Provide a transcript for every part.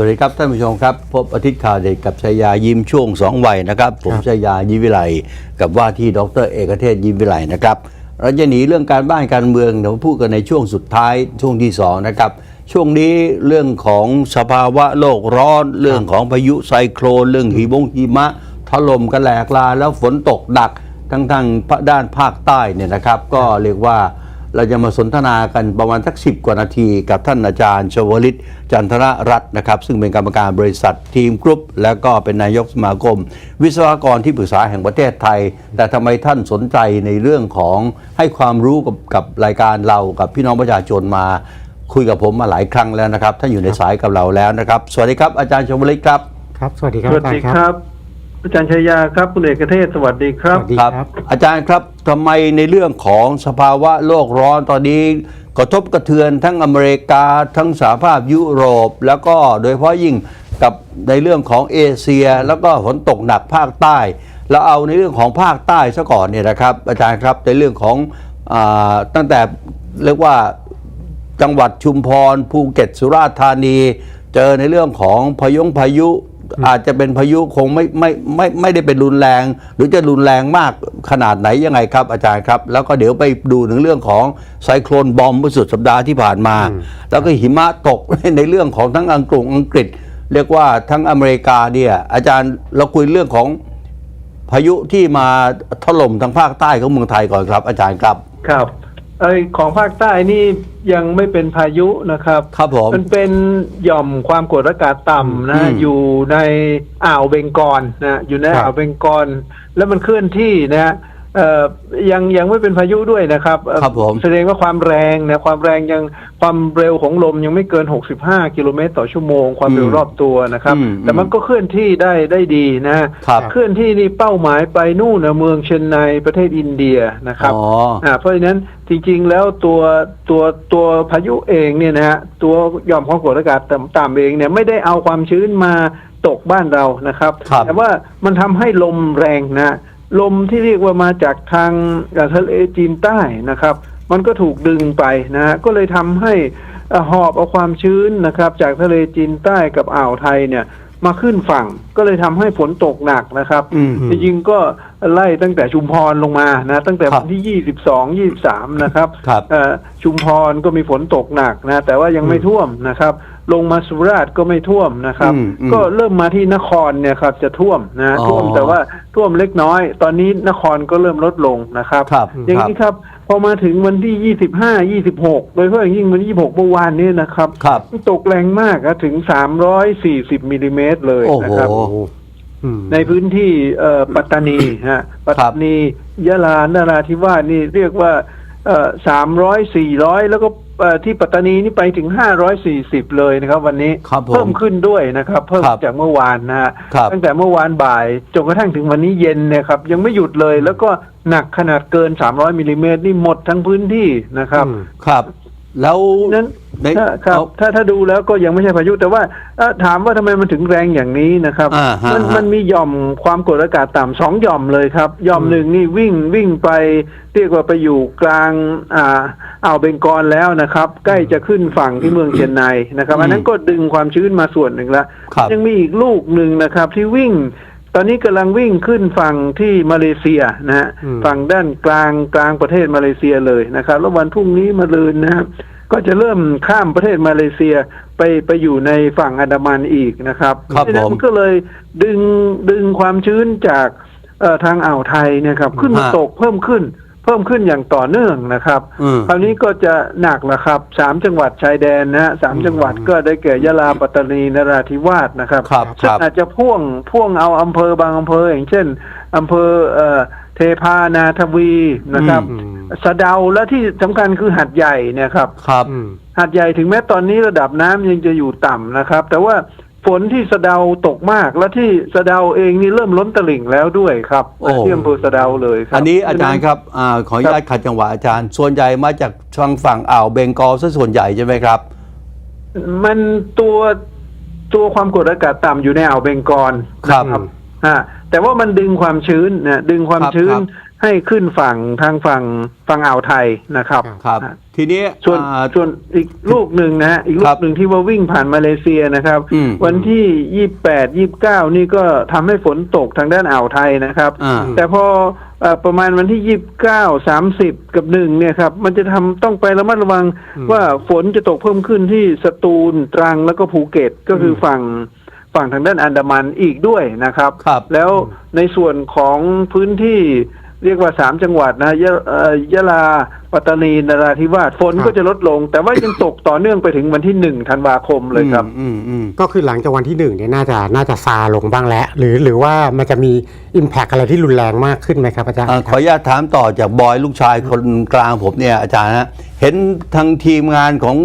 วัสดีครับท่านผู้ชมครับ พบอาทิตย์ข่าวเด็กกับชายายิ้มช่วงสองวัยนะครับ ผมชายายิ้มวิไลกับว่าที่ดรเอกเทศยิ้มวิไลนะครับเราจะหนีเรื่องการบ้านการเมืองเดี๋ยวมาพูดกันในช่วงสุดท้ายช่วงที่สองนะครับช่วงนี้เรื่องของสภาวะโลกร้อน เรื่องของพายุไซโครนเรื่องหิมงหิมะถล่มกันแหลกลาแล้วฝนตกหนักทั้งทางด้านภาคใต้เนี่ยนะครับ ก็เรียกว่า เราจะมาสนทนากันประมาณสักสิกว่านาทีกับท่านอาจารย์ชวลิต จันทรรัตน์นะครับ ซึ่งเป็นกรรมการบริษัททีมกรุ๊ป แล้วก็เป็นนายกสมาคม วิศวกรที่ปรึกษาแห่งประเทศไทย แต่ทำไมท่านสนใจในเรื่องของให้ความรู้กับกับรายการเรากับพี่น้องประชาชนมา คุยกับผมมาหลายครั้งแล้วนะครับท่านอยู่ในสายกับเราแล้วนะครับ สวัสดีครับอาจารย์ชวลิตครับครับ สวัสดีคสรับวัสอาจารดีย์คครัรับบอาจารย์ชายาครับคุณเอกเทศสวัสดีครับสวัสดีครับ อาจารย์ครับ ทำไมในเรื่องของสภาวะโลกร้อนตอนนี้กระทบกระเทือนทั้งอเมริกาทั้งสหภาพยุโรป แล้วก็โดยเฉพาะยิ่งกับในเรื่องของเอเชีย แล้วก็ฝนตกหนักภาคใต้ เราเอาในเรื่องของภาคใต้ซะก่อนเนี่ยนะครับ อาจารย์ครับในเรื่องของอตั้งแต่เรียกว่าจังหวัดชุมพรภูเก็ตสุราษฎร์ธานี เจอในเรื่องของพายุพายุ อาจจะเป็นพายุคงไม่ไม่ไม่ไม่ได้เป็นรุนแรง หรือจะรุนแรงมากขนาดไหนยังไงครับ อาจารย์ครับ แล้วก็เดี๋ยวไปดูถึงเรื่องของไซโคลนบอมเมื่อสุดสัปดาห์ที่ผ่านมา แล้วก็หิมะตกในเรื่องของทั้งอังกฤษอังกฤษ เรียกว่าทั้งอเมริกาเนี่ยอาจารย์เราคุยเรื่องของพายุที่มาถล่มทางภาคใต้ของเมืองไทยก่อนครับ อาจารย์ครับครับ ไอของภาคใต้นี่ยังไม่เป็นพายุนะครับ ครับผม มันเป็นหย่อมความกดอากาศต่ำนะอืมอยู่ในอ่าวเบงกอลนะอยู่ในครับ อ่าวเบงกอลแล้วมันเคลื่อนที่นะฮะ เอ่อยังยังไม่เป็นพายุด้วยนะครับเอ่อครับผม แสดงว่าความแรงนะความแรงยังความเร็วของลมยังไม่เกิน 65 กิโลเมตรต่อชั่วโมง ความเร็วอืมรอบตัวนะครับ อืมแต่มันก็เคลื่อนที่ได้ได้ดีนะฮะครับ เคลื่อนที่นี่เป้าหมายไปนู่นนะเมืองเชนไนประเทศอินเดียนะครับ อ๋อ อ่าเพราะฉะนั้นจริงๆแล้วตัวตัวตัวพายุเองเนี่ยนะฮะตัวหย่อมความกดอากาศต่ำต่ำเองเนี่ยไม่ได้เอาความชื้นมาตกบ้านเรานะครับ ครับแต่ว่ามันทำให้ลมแรงนะ ลมที่เรียกว่ามาจากทางเอ่อทะเลจีนใต้นะครับ มันก็ถูกดึงไปนะฮะก็เลยทำให้เอ่อหอบเอาความชื้นนะครับ จากทะเลจีนใต้กับอ่าวไทยเนี่ย มาขึ้นฝั่งก็เลยทำให้ฝนตกหนักนะครับอืมจริงๆก็ไล่ตั้งแต่ชุมพรลงมานะตั้งแต่ครัวับนที่22 23นะครับครับเอ่อชุมพรก็มีฝนตกหนักนะแต่ว่ายังไม่ท่วมนะครับ ลงมาสุราษฎร์ก็ไม่ท่วมนะครับ อืมอืมก็เริ่มมาที่นครเนี่ยครับจะท่วมนะอ๋อท่วมแต่ว่าท่วมเล็กน้อย ตอนนี้นครก็เริ่มลดลงนะครับ ครับอย่างครับนี้ครับพอมาถึงวันที่25 26โดยเฉพาะอย่างยิ่งวันที่26เมื่อวานนี้นะครับครับ ตกแรงมากครับถึง340มิลลิเมตรเลยโอ้โหนะครับ อืม ในพื้นที่เอ่อปัตตานีฮะปัตตานียะลานราธิวาสนี่เรียกว่าสามร้อยสี่ร้อยแล้วก็เอ่อ ที่ปัตตานีนี่ไปถึงห้าร้อยสี่สิบเลยนะครับ วันนี้ครับผมเพิ่มขึ้นด้วยนะครับ เพิ่มครับจากเมื่อวานนะฮะครับตั้งแต่เมื่อวานบ่ายจนกระทั่งถึงวันนี้เย็นเนี่ยครับ ยังไม่หยุดเลยแล้วก็หนักขนาดเกิน 300มิลลิเมตรนี่หมดทั้งพื้นที่นะครับอืมครับ แล้วนั้นในถ้าครับเอาถ้าถ้าดูแล้วก็ยังไม่ใช่พายุ แต่ว่าเอ่อถามว่าทำไมมันถึงแรงอย่างนี้นะครับ อ่าฮะมันฮะ มันมีหย่อมความกดอากาศต่ำสองหย่อมเลยครับหย่อมหนึ่งนี่วิ่งวิ่งไปเรียกว่าไปอยู่กลางอ่าอ่าวเบงกอลแล้วนะครับ ใกล้จะขึ้นฝั่งที่เมืองเชียงไนนะครับอืมอันนั้นก็ดึงความชื้นมาส่วนหนึ่งละครับ ยังมีอีกลูกหนึ่งนะครับ ที่วิ่ง ตอนนี้กำลังวิ่งขึ้นฝั่งที่มาเลเซียนะฮะอืม ฝั่งด้านกลางกลางประเทศมาเลเซียเลยนะครับ แล้ววันพรุ่งนี้มาลืนนะครับก็จะเริ่มข้ามประเทศมาเลเซียไปไปอยู่ในฝั่งอันดามันอีกนะครับครับเพาะฉะนั้นผมมันก็เลยดึงดึงความชื้นจากเอ่อทางอ่าวไทยเนะครับ ขึ้นมาฮะ ตกเพิ่มขึ้นเพิ่มขึ้นอย่างต่อเนื่องนะครับอืมคราวนี้ก็จะหนักละครับสามจังหวัดชายแดนนะฮะสามจังหวัดก็ได้แก่ยะลาปัตตานีนราธิวาสนะครับครับคซึ่งรับอาจจะพ่วงพ่วงเอาอำเภอบางอำเภออย่างเช่นอำเภอเอ่อเทพานาทวีนะครับอืมสะเดาและที่สำคัญคือหัดใหญ่เนี่ยครับครับอืมหาดใหญ่ถึงแม้ตอนนี้ระดับน้ำยังจะอยู่ต่ำนะครับ แต่ว่า ฝนที่สะเดาตกมาก และที่สะเดาเองนี่เริ่มล้นตลิ่งแล้วด้วยครับโอ้ ที่อำเภอสะเดาเลยครับอันนี้อาจารย์ครับอาขออนุญาตขัดจังหวะอาจารย์ ส่วนใหญ่มาจากทางฝั่งอ่าวเบงกอลซะส่วนใหญ่ใช่ไหมครับ มันตัวตัวความกดอากาศต่ำอยู่ในอ่าวเบงกอลครับ นะอ่าแต่ว่ามันดึงความชื้นนะดึงความครับชื้น ครับ ให้ขึ้นฝั่งทางฝั่งฝั่งอ่าวไทยนะครับ ครับอ่าทีนี้ส่วนอ่า ส่วนอีกลูกหนึ่งนะฮะอีกลูครักบหนึ่งที่ว่าวิ่งผ่านมาเลเซียนะครับ อืมวันที่ยี่แปดยี่เก้านี่ก็ทำให้ฝนตกทางด้านอ่าวไทยนะครับ อ่า แต่พอเอ่อประมาณวันที่ยี่บเก้าสามสิบกับหนึ่งเนี่ยครับ มันจะทำต้องไประมัดระวังอืมว่าฝนจะตกเพิ่มขึ้นที่สตูลตรังแล้วก็ภูเก็ตก็คืออมฝั่งฝั่งทางด้านอันดามันอีกด้วยนะครับ ครับ แล้วในส่วนของพื้นที่ เรียกว่าสามจังหวัดนะยะเอ่อยะลาปัตตานีนราธิวาสฝนครับก็จะลดลง แต่ว่ายังตกต่อเนื่องไปถึงวันที่หนึ่งธันวาคมเลยครับอืมอืมก็คือหลังจากวันที่หนึ่งเนี่ยน่าจะน่าจะซาลงบ้างแล้ว หรือหรือว่ามันจะมี Impact อะไรที่รุนแรงมากขึ้นไหมครับอาจารย์ อ่าขออนุญาตถามต่อจากบอยลูกชายคนกลางผมเนี่ยอาจารย์ฮะเห็นทางทีมงานของ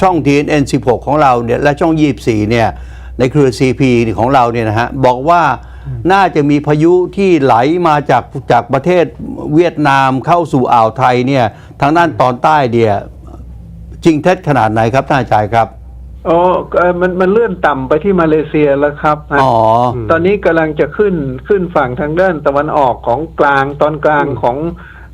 ช่อง TNN 16 ของเราเนี่ยและช่อง 24 เนี่ยในเครือ CP ของเราเนี่ยนะฮะบอกว่า น่าจะมีพายุที่ไหลมาจากจากประเทศเวียดนามเข้าสู่อ่าวไทยเนี่ยทางด้านตอนใต้เนี่ยจริงเท็จขนาดไหนครับท่านอาจารย์ครับอ๋อเอ่อมันมันเลื่อนต่ำไปที่มาเลเซียแล้วครับอ๋อตอนนี้กำลังจะขึ้นขึ้นฝั่งทางด้านตะวันออกของกลางตอนกลางของ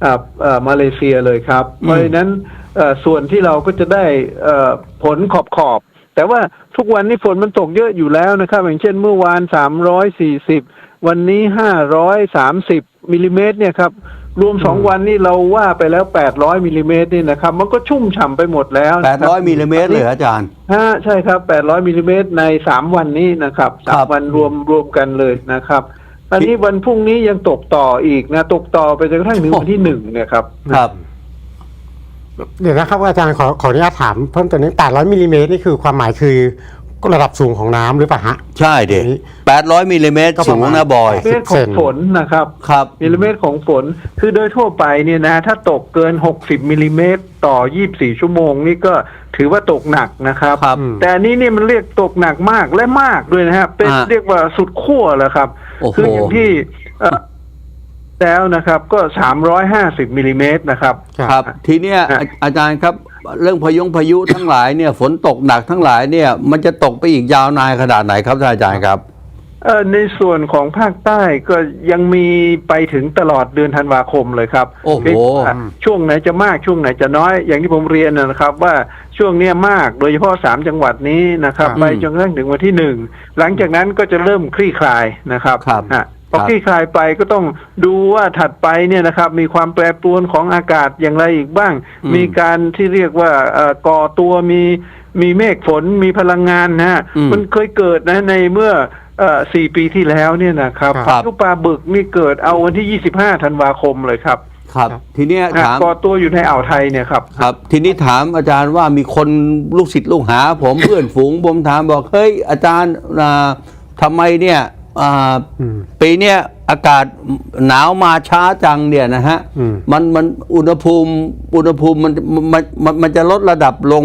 เอ่อเอ่อมาเลเซียเลยครับ เพราะฉะนั้นเอ่อส่วนที่เราก็จะได้เอ่อผลขอบขอบๆ แต่ว่าทุกวันนี้ฝนมันตกเยอะอยู่แล้วนะครับ อย่างเช่นเมื่อวาน340วันนี้530มิลลิเมตรเนี่ยครับรวมสองวันนี้เราว่าไปแล้ว800มิลลิเมตรนี่นะครับ มันก็ชุ่มฉ่ำไปหมดแล้วนะครับ800มิลลิเมตรเลยเหรออาจารย์ฮะใช่ครับ800มิลลิเมตรใน3วันนี้นะครับครัสามบวันรวมรวมกันเลยนะครับอันนี้วันพรุ่งนี้ยังตกต่ออีกนะ ตกต่อไปจนกระทั่งถึงวันที่หนึ่งเนี่ยครับครับ เดี๋ยวนะครับอาจารย์ขอขออนุญาตถามเพิ่มเติมนิด800มิลลิเมตรนี่คือความหมายคือระดับสูงของน้ำหรือเปล่าฮะ ใช่เด็อันนี้800มิลลิเมตรก็ปสูระงมาณ นะบอย มิลลิเมตรของฝนนะครับครับ มิลลิเมตรของฝนคือโดยทั่วไปเนี่ยนะถ้าตกเกิน 60มิลลิเมตรต่อ 24 ชั่วโมงนี่ก็ถือว่าตกหนักนะครับ ครับแต่อันนี้เนี่ยมันเรียกตกหนักมากและมากด้วยนะฮะเป็นอ่าเรียกว่าสุดขั้วเลยครับ โอ้โห คืออย่างที่เอ่อ แล้วนะครับก็ 350มิลลิเมตรนะครับ ครับ ทีเนี้ยอะ อาอาจารย์ครับ เรื่องพายุพายุทั้งหลายเนี่ย ฝนตกหนักทั้งหลายเนี่ย มันจะตกไปอีกยาวนานขนาดไหนครับท่านอาจารย์ครับ เอ่อในส่วนของภาคใต้ก็ยังมีไปถึงตลอดเดือนธันวาคมเลยครับโอ้โห เพียงแต่ว่าช่วงไหนจะมากช่วงไหนจะน้อย อย่างที่ผมเรียนนะครับ ว่าช่วงเนี้ยมากโดยเฉพาะสามจังหวัดนี้นะครับ ครับไปจนกระทั่งถึงวันที่หนึ่งหลังจากนั้นก็จะเริ่มคลี่คลายนะครับครับ อะ พอครับคลี่คลายไปก็ต้องดูว่าถัดไปเนี่ยนะครับ มีความแปรปรวนของอากาศอย่างไรอีกบ้างอืมมีการที่เรียกว่าเอ่อก่อตัวมีมีเมฆฝนมีพลังงานนะฮะอืมมันเคยเกิดนะในเมื่อเอ่อสี่ปีที่แล้วเนี่ยนะครับครับพายุปลาบึกนี่เกิดเอาวันที่25ธันวาคมเลยครับครับ ทีเนี้ยนะถามก่อตัวอยู่ในอ่าวไทยเนี่ยครับครับ ทีนี้ถามอาจารย์ว่ามีคนลูกศิษย์ลูกหา ผมเพื่อนฝูงผมถามบอกเฮ้ยอาจารย์อ่าทำไมเนี่ยอ่าอืม ปีเนี้ยอากาศหนาวมาช้าจังเนี่ยนะฮะอืมมันมันอุณหภูมิอุณหภูมิมันมันมันมันจะลดระดับลง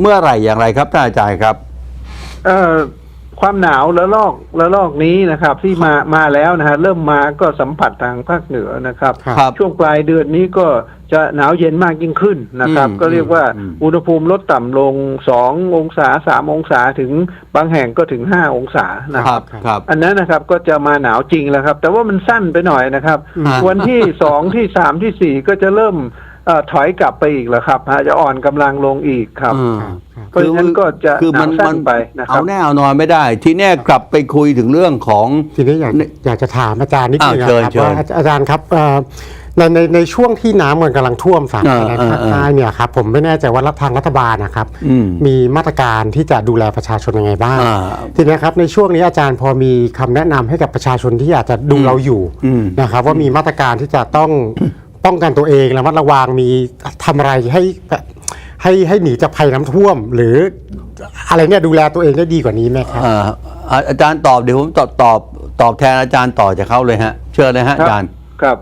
เมื่อไหร่อย่างไรครับท่านอาจารย์ครับ เอ่อ ความหนาวระลอกระลอกนี้นะครับ ที่มามาแล้วนะฮะเริ่มมาก็สัมผัสทางภาคเหนือนะครับครับ ครับ ช่วงปลายเดือนนี้ก็จะหนาวเย็นมากยิ่งขึ้นนะครับ อืมก็เรียกว่าอืม อุณหภูมิลดต่ำลง2องศา3องศาถึงบางแห่งก็ถึง5องศานะคครัรับ บครับ อันนั้นนะครับก็จะมาหนาวจริงแล้วครับ แต่ว่ามันสั้นไปหน่อยนะครับอ่าวันที่ สองที่สามที่สี่ก็จะเริ่มเอ่อถอยกลับไปอีกแล้วครับฮะจะอ่อนกำลังลงอีกครับ อืม เพราะฉะนั้นก็จะคือมันหนาวสั้นมันไปนะครับเอาแน่เอานอนไม่ได้ ทีเนี้ยกลับไปคุยถึงเรื่องของทีนี้อยากอยากจะถามอาจารย์นิดนึงอ่าเชิญนะครับเชิญว่าอาจารย์ครับเอ่อในในในช่วงที่น้ำมันกำลังท่วมฝั่งเออในเออภาคใต้เนี่ยครับผมไม่แน่ใจว่ารัฐทางรัฐบาลนะครับอืมมีมาตรการที่จะดูแลประชาชนยังไงบ้างอ่าทีนี้ครับในช่วงนี้อาจารย์พอมีคำแนะนำให้กับประชาชนที่อาจจะดูอืมเราอยู่อืมนะครับ ว่ามีมาตรการที่จะต้องป้องกันตัวเองระมัดระวังมีทำอะไรให้ ให้ให้หนีจากภัยน้ำท่วม หรืออะไรเนี่ยดูแลตัวเองได้ดีกว่านี้ไหมครับอ่าอ่าอาจารย์ตอบเดี๋ยวผมตอบตอบตอบแทนอาจารย์ต่อจากเขาเลยฮะ เชิญเลยฮะอาจารย์ครับ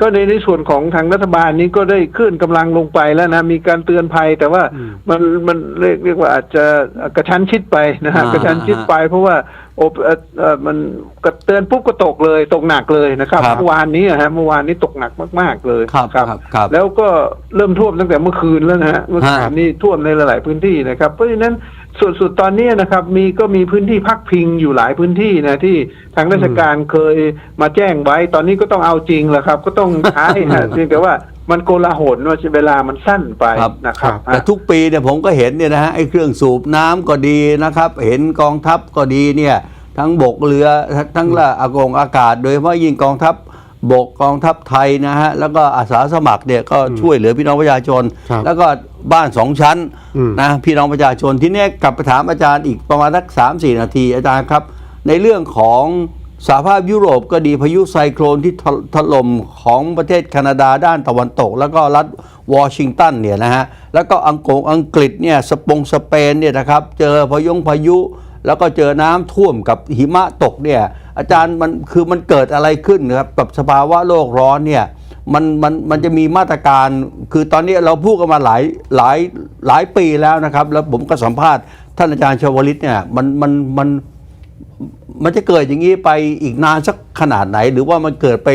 ก็ในในส่วนของทางรัฐบาลนี้ก็ได้เคลื่อนกำลังลงไปแล้วนะมีการเตือนภัยแต่ว่าอืมมันมันเรียกเรียกว่าอาจจะกระชั้นชิดไปนะฮะอ่ากระชั้นชิดไปเพราะว่าโอบเอ่อเอ่อมันกระเตือนปุ๊บก็ตกเลยตกหนักเลยนะครับครับ เมื่อวานนี้อะฮะเมื่อวานนี้ตกหนักมาก ๆเลยครับครับครับ แล้วก็เริ่มท่วมตั้งแต่เมื่อคืนแล้วนะฮะเมื่อคืนนี้ท่วมในหลาย ๆ พื้นที่นะครับ เพราะฉะนั้นส่วนสุดตอนนี้นะครับ มีก็มีพื้นที่พักพิงอยู่หลายพื้นที่นะที่ทางราชการเคยมาแจ้งไว้ ตอนนี้ก็ต้องเอาจริงแหละครับ ก็ต้องใช้ฮะ เพียงแต่ว่า มันโกลาหลว่าเวลามันสั้นไปครับ นะครับแต่ทุกปีเนี่ยผมก็เห็นเนี่ยนะฮะไอ้เครื่องสูบน้ำก็ดีนะครับ เห็นกองทัพก็ดีเนี่ยทั้งบกเรือทั้งละอากงอากาศ โดยเฉพาะยิ่งกองทัพบกกองทัพไทยนะฮะแล้วก็อาสาสมัครเนี่ยก็ช่วยเหลือพี่น้องประชาชนครับแล้วก็บ้านสองชั้นอืมนะพี่น้องประชาชนที่เนี่ยกลับไปถามอาจารย์อีกประมาณสักสามสี่นาทีอาจารย์ครับ ในเรื่องของ สหภาพยุโรปก็ดีพายุไซโคลนที่ถล่มของประเทศแคนาดาด้านตะวันตก แล้วก็รัฐวอชิงตันเนี่ยนะฮะแล้วก็อังกฤษอังกฤษเนี่ยสปงสเปนเนี่ยนะครับเจอพายงพายุ แล้วก็เจอน้ำท่วมกับหิมะตกเนี่ยอาจารย์มันคือมันเกิดอะไรขึ้นครับกับสภาวะโลกร้อนเนี่ยมันมันมันจะมีมาตรการคือตอนนี้เราพูดกันมาหลายหลายหลายปีแล้วนะครับ แล้วผมก็สัมภาษณ์ท่านอาจารย์ชวลิตเนี่ยมันมันมันมัน จะเกิดอย่างนี้ไปอีกนานสักขนาดไหน หรือว่ามันเกิดไป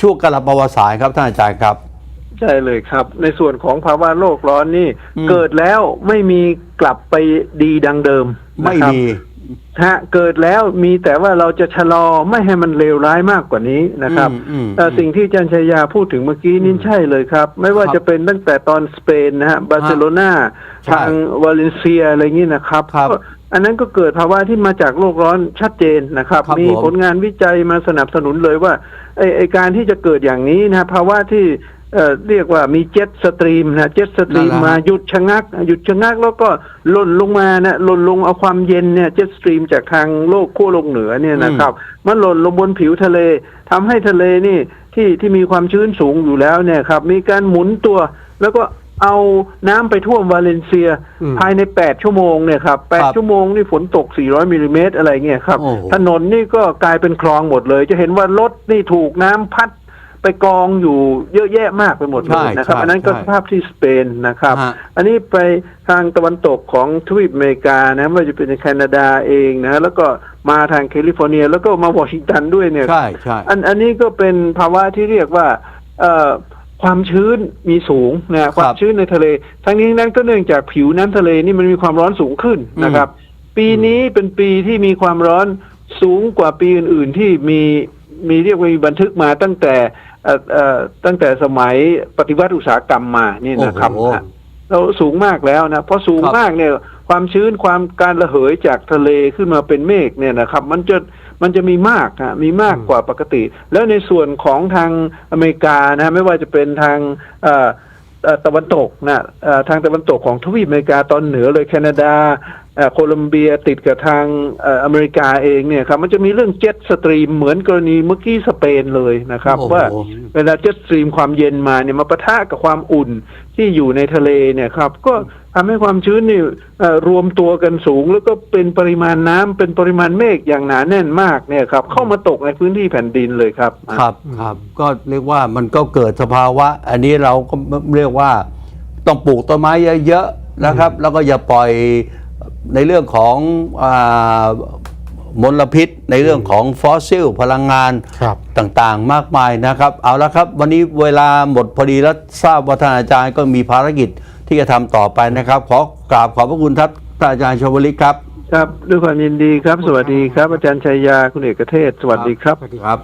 ช่วงกาลประวัติศาสตร์ครับท่านอาจารย์ครับ ใช่เลยครับ ในส่วนของภาวะโลกร้อนนี่อืมเกิดแล้วไม่มีกลับไปดีดังเดิมไม่นะครับมีฮะเกิดแล้วมีแต่ว่าเราจะชะลอไม่ให้มันเลวร้ายมากกว่านี้นะครับอืมอืมเอ่อสิ่งที่อาจารย์ชัยยาพูดถึงเมื่อกี้นี่ใช่เลยครับ ไม่ว่าครับจะเป็นตั้งแต่ตอนสเปนนะฮะบาร์เซโลนาใช่ทางวาเลนเซียอะไรอย่างนี้นะครับครับก็ อันนั้นก็เกิดภาวะที่มาจากโลกร้อนชัดเจนนะครับ ครับมีผม ผลงานวิจัยมาสนับสนุนเลยว่าไอไอการที่จะเกิดอย่างนี้นะภาวะที่เอ่อเรียกว่ามีเจ็ตสตรีมนะเจ็ตสตรีมนั่นแหละ มาหยุดชะงัก หยุดชะงักแล้วก็หล่นลงมานะหล่นลงเอาความเย็นเนี่ยเจ็ตสตรีมจากทางโลกขั้วโลกเหนือเนี่ยนะครับ มันหล่นลงบนผิวทะเลทำให้ทะเลนี่ที่ที่มีความชื้นสูงอยู่แล้วเนี่ยครับมีการหมุนตัวแล้วก็ เอาน้ำไปท่วมวาเลนเซียอืมภายใน8ชั่วโมงเนี่ยครับครับ8ชั่วโมงนี่ฝนตก400มิลลิเมตรอะไรเงี้ยครับโอ้โหถนนนี่ก็กลายเป็นคลองหมดเลย จะเห็นว่ารถนี่ถูกน้ำพัดไปกองอยู่เยอะแยะมากไปหมดเลยนะครับใช่อันนั้นก็ใช่สภาพที่สเปนนะครับฮะอันนี้ไปทางตะวันตกของทวีปอเมริกานะไม่ว่าจะเป็นในแคนาดาเองนะแล้วก็มาทางแคลิฟอร์เนีย แล้วก็มาวอชิงตันด้วยเนี่ยใช่ใช่อันอันนี้ก็เป็นภาวะที่เรียกว่า เอ่อ ความชื้นมีสูงนะความชื้นในทะเล ทั้งนี้ทั้งนั้นก็เนื่องจากผิวน้ำทะเลนี่มันมีความร้อนสูงขึ้นนะครับ ปีนี้เป็นปีที่มีความร้อนสูงกว่าปีอื่น ๆ ที่มีมีเรียกว่ามีบันทึกมาตั้งแต่เอ่อเอ่อตั้งแต่สมัยปฏิวัติอุตสาหกรรมมานี่นะครับโอ้โหนะเราสูงมากแล้วนะเพราะสูงครับมากเนี่ย ความชื้นความการระเหยจากทะเลขึ้นมาเป็นเมฆเนี่ยนะครับ มันจะมันจะมีมากฮะมีมากกว่าปกติ แล้วในส่วนของทางอเมริกานะไม่ว่าจะเป็นทางเอ่อเอ่อตะวันตกนะเอ่อทางตะวันตกของทวีปอเมริกาตอนเหนือเลยแคนาดาเอ่อโคลัมเบียติดกับทางเอ่ออเมริกาเองเนี่ยครับมันจะมีเรื่องเจ็ตสตรีมเหมือนกรณีเมื่อกี้สเปนเลยนะครับโอ้โหว่าเวลาเจ็ตสตรีมความเย็นมาเนี่ยมาปะทะกับความอุ่นที่อยู่ในทะเลเนี่ยครับก็ ทำให้ความชื้นนี่เอ่อรวมตัวกันสูง แล้วก็เป็นปริมาณน้ำเป็นปริมาณเมฆอย่างหนาแน่นมากเนี่ยครับ เข้ามาตกในพื้นที่แผ่นดินเลยครับ ครับครับ ก็เรียกว่ามันก็เกิดสภาวะ อันนี้เราก็เรียกว่าต้องปลูกต้นไม้เยอะๆนะครับ แล้วก็อย่าปล่อยในเรื่องของอามลพิษในเรื่องของฟอสซิล พลังงานครับต่างๆ มากมายนะครับ เอาละครับ วันนี้เวลาหมดพอดีแล้วทราบว่าท่านอาจารย์ก็มีภารกิจ ที่จะทำต่อไปนะครับ ขอกราบขอบพระคุณครับท่านอาจารย์ชวลิตครับ ครับ ด้วยความยินดีครับ สวัสดีครับ อาจารย์ชัยยาคุณเอกเทศ สวัสดีครับครับ